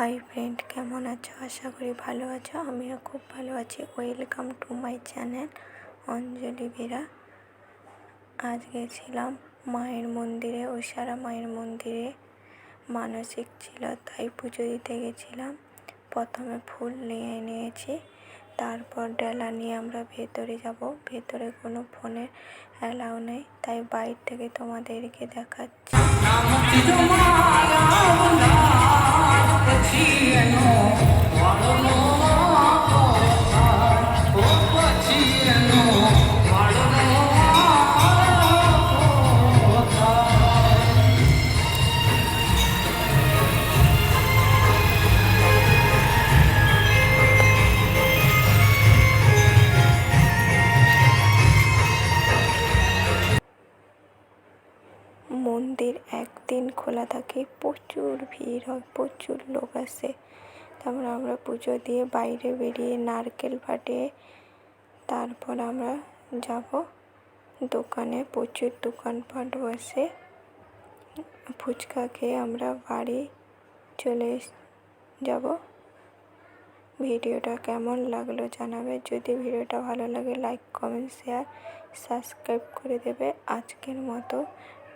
Hi friend কেমন আছো? আশা করি ভালো আছো। আমিও খুব ভালো আছি। Welcome to my channel Anjali Bera. আজ গেছিলাম মায়ের মন্দিরে উষারা মায়ের মন্দিরে। মানসিক ছিল, তাই পুজো দিতে গেছিলাম। প্রথমে ফুল নিয়ে নিয়েছি তারপর ডালা নিয়ে আমরা ভেতরে যাব। ভেতরে কোনো ফোনের অ্যালাউ নেই, তাই বাইরে থেকে তোমাদেরকে দেখাচ্ছি। মন্দির একদিন খোলা থাকে, প্রচুর ভিড় হয়, প্রচুর লোক আসে। তারপর আমরা পুজো দিয়ে বাইরে বেরিয়ে নারকেল ফাটিয়ে তারপর আমরা যাব দোকানে, প্রচুর দোকানপাট বসে। ফুচকা খেয়ে আমরা বাড়ি চলে যাব। ভিডিওটা কেমন লাগল জানাবে, যদি ভিডিওটা ভালো লাগে লাইক কমেন্ট শেয়ার সাবস্ক্রাইব করে দেবে। আজকের মতো